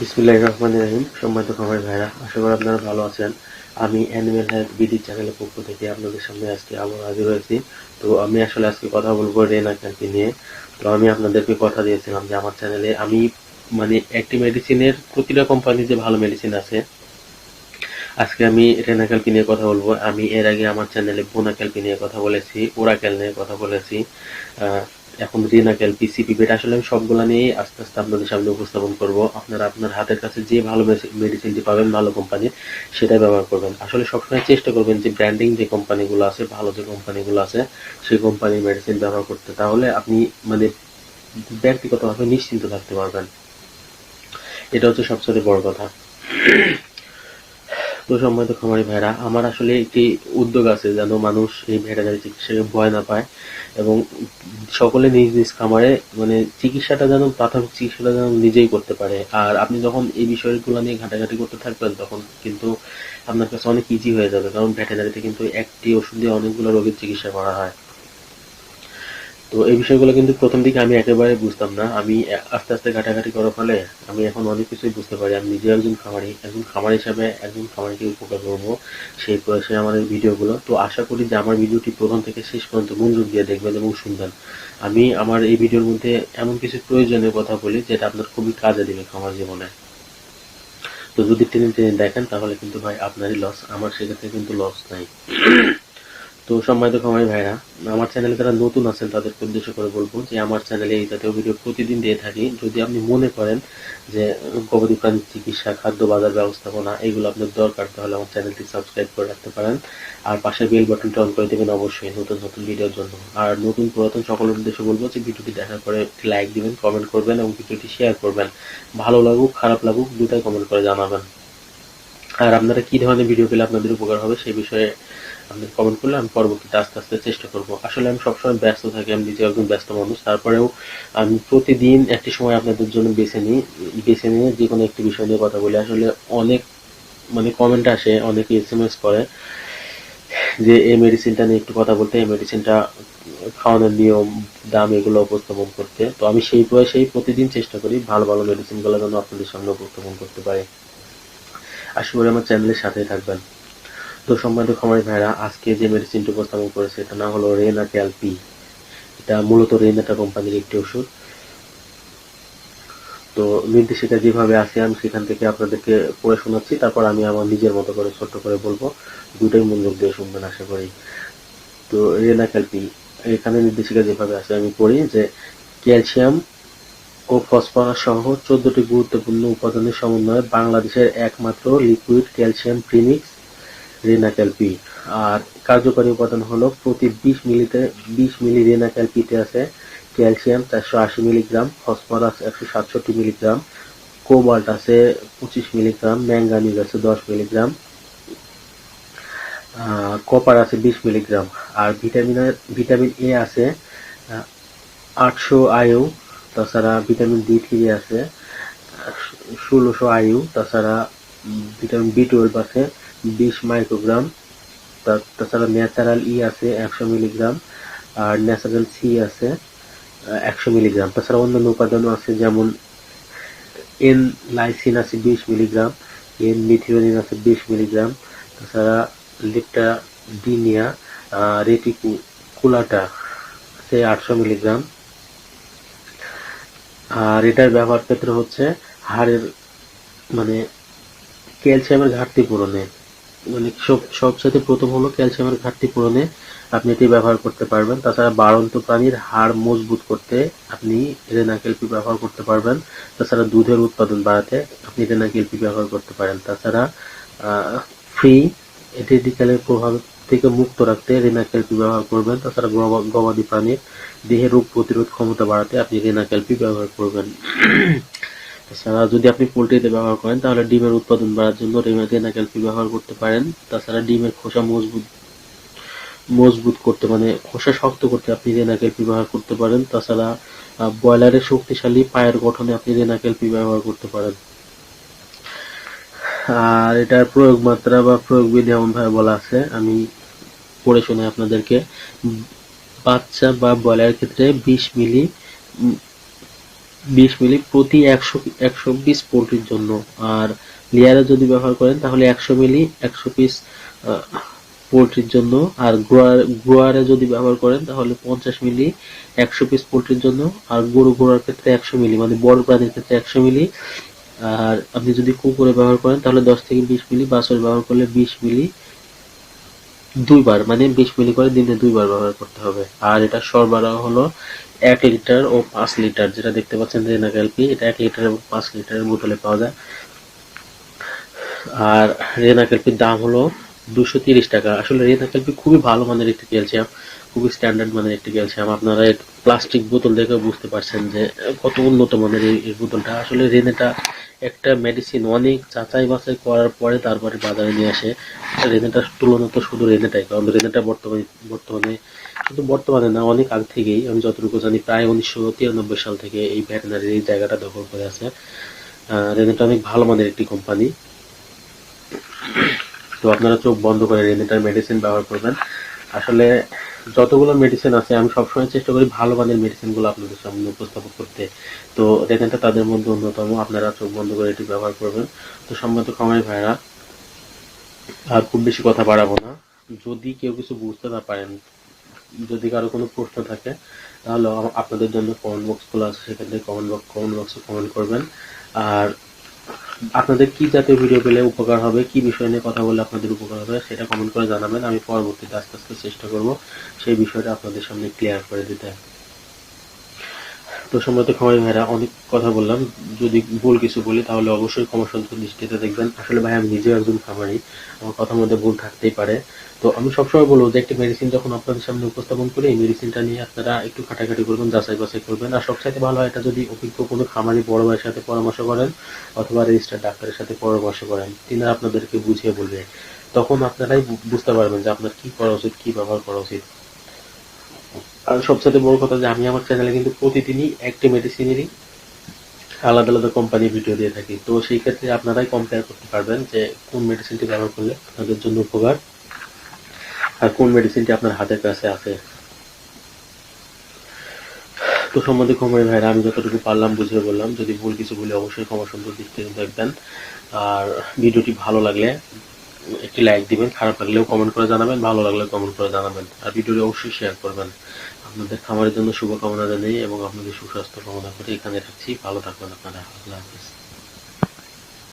বিসমুল্লাহ রহমান রহিম। সম্মানিত খামারি ভাইরা আশা করি আপনারা ভালো আছেন। আমি অ্যানিমেল হেলথ বিডি চ্যানেলের পক্ষ থেকে আপনাদের সামনে আজকে আবার হাজির হয়েছি। তো আমি আসলে আজকে কথা বলব রেনা ক্যাম্পি নিয়ে। তো আমি আপনাদেরকে কথা দিয়েছিলাম যে আমার চ্যানেলে আমি মানে একটি মেডিসিনের প্রতিটা কোম্পানির যে ভালো মেডিসিন আছে। আজকে আমি রেনা ক্যালপি নিয়ে কথা বলব। আমি এর আগে আমার চ্যানেলে বোনা ক্যালপি নিয়ে কথা বলেছি ওরাক্যাল নিয়ে কথা বলেছি। আহ, এখন রিনা ক্যালপি সিপি বেট আসলে আমি সবগুলো নিয়ে আস্তে আস্তে আপনাদের সামনে উপস্থাপন করব। আপনারা আপনার হাতের কাছে যে ভালো মেডিসিনটি পাবেন, ভালো কোম্পানির সেটাই ব্যবহার করবেন। আসলে সবসময় চেষ্টা করবেন যে ব্র্যান্ডিং যে কোম্পানিগুলো আছে, ভালো যে কোম্পানিগুলো আছে, সেই কোম্পানির মেডিসিন ব্যবহার করতে। তাহলে আপনি মানে ব্যক্তিগতভাবে নিশ্চিন্ত থাকতে পারবেন। এটা হচ্ছে সবচেয়ে বড় কথা। তো সম্মানিত খামারি ভাইরা, আমার আসলে একটি উদ্যোগ আছে যেন মানুষ এই ভেটেনারি চিকিৎসাকে ভয় না পায় এবং সকলে নিজ নিজ খামারে মানে চিকিৎসাটা যেন, প্রাথমিক চিকিৎসাটা যেন নিজেই করতে পারে। আর আপনি যখন এই বিষয়গুলো নিয়ে ঘাটাঘাটি করতে থাকবেন, তখন কিন্তু আপনার কাছে অনেক ইজি হয়ে যাবে, কারণ ভেটেনারিতে কিন্তু একটি ওষুধ দিয়ে অনেকগুলো রোগের চিকিৎসা করা হয়। তো এই বিষয়গুলো কিন্তু প্রথম দিকে আমি একেবারে বুঝতাম না। আমি আস্তে আস্তে ঘাটাঘাটি করার ফলে আমি এখন অনেক কিছুই বুঝতে পারি। আমি নিজে একজন খামারি, একজন খামার হিসাবে একজন খামারিকে উপকার করব সেই প্রয়াসে আমার ভিডিওগুলো। তো আশা করি যে আমার ভিডিওটি প্রথম থেকে শেষ পর্যন্ত মনোযোগ দিয়ে দেখবেন এবং শুনবেন। আমি আমার এই ভিডিওর মধ্যে এমন কিছু প্রয়োজনীয় কথা বলি যেটা আপনার খুবই কাজে দেবে খামার জীবনে। তো যদি টেনে টেনে দেখেন তাহলে কিন্তু ভাই আপনারই লস আমার সেক্ষেত্রে কিন্তু লস নাই। তো সম্মানিত খামারি ভাইরা, আমার চ্যানেলে যারা নতুন আছেন, তাদেরকে উদ্দেশ্য করে বলব যে আমার চ্যানেলে এই জাতীয় ভিডিও প্রতিদিন দিয়ে থাকি। যদি আপনি মনে করেন যে গবাদি প্রাণী চিকিৎসা, খাদ্য বাজার ব্যবস্থাপনা, এগুলো আপনার দরকার, তাহলে আমার চ্যানেলটি সাবস্ক্রাইব করে রাখতে পারেন। আর পাশে বেল বাটনটা অন করে দেবেন অবশ্যই নতুন নতুন ভিডিওর জন্য। আর নতুন পুরাতন সকলের উদ্দেশ্যে বলব যে ভিডিওটি দেখার পরে একটি লাইক দিবেন কমেন্ট করবেন এবং ভিডিওটি শেয়ার করবেন। ভালো লাগুক, খারাপ লাগুক, দুটাই কমেন্ট করে জানাবেন। আর আপনারা কি ধরনের ভিডিও পেলে আপনাদের উপকার হবে, সেই বিষয়ে আপনি কমেন্ট করলে আমি পরবর্তীতে আস্তে আস্তে চেষ্টা করব। আসলে আমি সবসময় ব্যস্ত থাকি, আমি নিজে একজন ব্যস্ত মানুষ। তারপরেও আমি প্রতিদিন একটি সময় আপনাদের জন্য বেছে নিই, বেছে নিয়ে যে কোনো একটি বিষয় নিয়ে কথা বলি। আসলে অনেক মানে কমেন্ট আসে, অনেকে এস এম এস করে যে এই মেডিসিনটা নিয়ে একটু কথা বলতে, এই মেডিসিনটা খাওয়ানোর নিয়ম, দাম এগুলো উপস্থাপন করতে। তো আমি সেই প্রয়াসেই প্রতিদিন চেষ্টা করি ভালো ভালো মেডিসিনগুলো যেন আপনাদের সামনে উপস্থাপন করতে পারি। আশা করি আমার চ্যানেলের সাথেই থাকবেন। তো সম্মানিত খামারি ভাইরা, আজকে যে মেডিসিনটি উপস্থাপন করেছে, এটা নাম হলো রেনা ক্যালপি এটা মূলত রেনাটা কোম্পানির একটি ওষুধ। তো নির্দেশিকা যেভাবে আছে, আমি সেখান থেকে আপনাদেরকে পড়ে শোনাচ্ছি, তারপর আমি আমার নিজের মতো করে ছোট্ট করে বলব। দুটোই মনোযোগ দিয়ে শুনবেন, আশা করি। তো রেনা ক্যালপি এখানে নির্দেশিকা যেভাবে আছে, আমি পড়ি যে ক্যালসিয়াম ও ফসফরাস সহ চোদ্দটি গুরুত্বপূর্ণ উপাদানের সমন্বয়ে বাংলাদেশের একমাত্র লিকুইড ক্যালসিয়াম প্রিমিক্স রেনাক্যালপি আর কার্যকরী উপাদান হলো প্রতি বিশ মিলিতে, বিশ মিলি রেনাক্যালপিতে আছে ক্যালসিয়াম চারশো আশি মিলিগ্রাম, ফসফরাস একশো সাতষট্টি মিলিগ্রাম, কোবাল্ট আছে পঁচিশ মিলিগ্রাম, ম্যাঙ্গানিজ আছে দশ মিলিগ্রাম কপার আছে বিশ মিলিগ্রাম, আর ভিটামিন ভিটামিন এ আছে আটশো আয়ু তাছাড়া ভিটামিন ডি থ্রি আছে, ষোলোশো আয়ু তাছাড়া ভিটামিন বি টুয়েলভ আছে বিশ মাইক্রোগ্রাম তাছাড়া ন্যাচারাল ই আছে একশো মিলিগ্রাম আর ন্যাচারাল সি আছে একশো মিলিগ্রাম। তাছাড়া অন্যান্য উপাদানও আছে যেমন এন লাইসিন আছে বিশ মিলিগ্রাম, এন মিথিওনিন আছে বিশ মিলিগ্রাম, তাছাড়া লিপটা ডিনিয়া রেটিকু কুলাটা আছে আটশো মিলিগ্রাম। আর এটার ব্যবহার ক্ষেত্রে হচ্ছে হাড়ের মানে ক্যালসিয়ামের ঘাটতি পূরণে। মানে সব, সবসাথে প্রথম হলো ক্যালসিয়ামের ঘাটতি পূরণে আপনি এটি ব্যবহার করতে পারবেন। তাছাড়া বাড়ন্ত প্রাণীর হাড় মজবুত করতে আপনি রেনাকেলপি ব্যবহার করতে পারবেন। তাছাড়া দুধের উৎপাদন বাড়াতে আপনি রেনা কেলপি ব্যবহার করতে পারেন। তাছাড়া ফ্রি এথেটিক্যালের প্রভাব থেকে মুক্ত রাখতে রেনাকেলপি ব্যবহার করবেন। তাছাড়া গবাদি প্রাণীর দেহের রোগ প্রতিরোধ ক্ষমতা বাড়াতে আপনি রেনাকেলপি ব্যবহার করবেন। তাছাড়া যদি আপনি পোলট্রিতে ব্যবহার করেন, তাহলে ডিমের উৎপাদন বাড়ার জন্য রেনা ক্যালপি ব্যবহার করতে পারেন। তাছাড়া ডিমের খোসা মজবুত মজবুত করতে মানে খোসা শক্ত করতে আপনি রেনা ক্যালপি ব্যবহার করতে পারেন। তাছাড়া ব্রয়লারের শক্তিশালী পায়ের গঠনে আপনি রেনা ক্যালপি ব্যবহার করতে পারেন। আর এটার প্রয়োগ মাত্রা বা প্রয়োগ বিধি এমন ভাবে বলা আছে। আমি পড়ে শুনে আপনাদেরকে বাচ্চা বা ব্রয়লারের ক্ষেত্রে বিশ মিলি বিশ মিলি প্রতি একশো একশো পিস পোলট্রির জন্য। আর লেয়ারে যদি ব্যবহার করেন, তাহলে একশো মিলি, একশো পিস পোলট্রির জন্য। আর গ্রোয়ার, গ্রোয়ারে যদি ব্যবহার করেন, তাহলে পঞ্চাশ মিলি, একশো পিস পোলট্রির জন্য। আর গরু ঘোড়ার ক্ষেত্রে একশো মিলি মানে বড় প্রাণীর ক্ষেত্রে একশো মিলি। আর আপনি যদি কুকুরে ব্যবহার করেন, তাহলে দশ থেকে বিশ মিলি, বাছর ব্যবহার করলে বিশ মিলি। দুইবার মানে বিশ মিলি করে দিনে দুইবার ব্যবহার করতে হবে। আর এটা সরবরাহ হলো এক লিটার ও পাঁচ লিটার, যেটা দেখতে পাচ্ছেন রেনা ক্যালপি এটা এক লিটার এবং পাঁচ লিটারের বোতলে পাওয়া যায়। আর রেনা ক্যালপির দাম হলো দুশো তিরিশ টাকা। আসলে রেনা ক্যালপি খুবই ভালো মানের একটি ক্যালসিয়াম। খুবই স্ট্যান্ডার্ড মানের একটি ক্যালসিয়াম আপনারা প্লাস্টিক বোতল দেখে বুঝতে পারছেন যে, কত উন্নত মানের এই বোতলটা। আসলে রেনেটা একটা মেডিসিন অনেক যাচাই বাছাই করার পরে তারপরে বাজারে নিয়ে আসে। রেনেটার তুলনা তো শুধু রেনেটাই, কারণ রেনেটা বর্তমানে বর্তমানে শুধু বর্তমানে না, অনেক আগ থেকেই, আমি যতটুকু জানি, প্রায় উনিশশো তিরানব্বই সাল থেকে এই ভেটেনারির এই জায়গাটা দখল করে আছে। রেনেটা অনেক ভালো মানের একটি কোম্পানি তো আপনারা চোখ বন্ধ করে রেনেটার মেডিসিন ব্যবহার করবেন। আসলে যতগুলো মেডিসিন আছে, আমি সবসময় চেষ্টা করি ভালো মানের মেডিসিনগুলো আপনাদের সামনে উপস্থাপন করতে। তো রেনেটা তাদের মধ্যে অন্যতম, আপনারা চোখ বন্ধ করে এটি ব্যবহার করবেন। তো সম্মত খামারি ভাইরা আর খুব বেশি কথা বাড়াবো না। যদি কেউ কিছু বুঝতে না পারেন, যদি কারও কোনো প্রশ্ন থাকে, তাহলে আপনাদের জন্য কমেন্ট বক্স খোলা আছে, সেখান থেকে কমেন্ট বক্স কমেন্ট বক্সে কমেন্ট করবেন। আর আপনাদের কি জাতীয় ভিডিও পেলে উপকার হবে, কি বিষয় নিয়ে কথা বললে আপনাদের উপকার হবে, সেটা কমেন্ট করে জানাবেন। আমি পরবর্তীতে আস্তে আস্তে চেষ্টা করব সেই বিষয়টা আপনাদের সামনে ক্লিয়ার করে দিতে। তো সম্মত ক্ষমাই ভাইরা অনেক কথা বললাম। যদি ভুল কিছু বলি, তাহলে অবশ্যই ক্ষমা সুন্দর দৃষ্টিতে দেখবেন। আসলে ভাই, আমি নিজেও একজন খামারি। আমার কথার মধ্যে ভুল থাকতেই পারে। তো আমি সবসময় বলব যে, একটি মেডিসিন যখন আপনাদের সামনে উপস্থাপন করি, এই মেডিসিনটা নিয়ে আপনারা একটু খাটাখাটি করবেন যাচাই বাছাই করবেন। আর সবচাইতে ভালো হয়, এটা যদি অভিজ্ঞ কোনো খামারি বড় ভাইয়ের সাথে পরামর্শ করেন অথবা রেজিস্টার ডাক্তারের সাথে পরামর্শ করেন, তিনারা আপনাদেরকে বুঝিয়ে বলবে। তখন আপনারাই বুঝতে পারবেন যে আপনার কি করা উচিত, কি ব্যবহার করা উচিত। আর সবচেয়ে বড় কথা যে আমি আমার চ্যানেলে কিন্তু প্রতিদিনই একটি মেডিসিনেরই আলাদা আলাদা কোম্পানি ভিডিও দিয়ে থাকি। তো সেই ক্ষেত্রে আপনারাই কম্পেয়ার করতে পারবেন যে কোন মেডিসিনটি ব্যবহার করলে আপনাদের জন্য উপকার আর কোন মেডিসিনটি আপনার হাতের কাছে আছে। তো সম্বন্ধে ক্ষমাই ভাইরা, আমি যতটুকু পারলাম বুঝিয়ে বললাম। যদি ভুল কিছু বলি, অবশ্যই ক্ষমা সুন্দর দিক থেকে দেখবেন। আর ভিডিওটি ভালো লাগলে একটি লাইক দিবেন, খারাপ লাগলেও কমেন্ট করে জানাবেন, ভালো লাগলে কমেন্ট করে জানাবেন। আর ভিডিওটি অবশ্যই শেয়ার করবেন। আপনাদের খামারের জন্য শুভকামনা জানাই এবং আপনাদের সুস্বাস্থ্য কামনা করে এখানে রাখছি। ভালো থাকবেন আপনারা। আল্লাহ হাফিজ।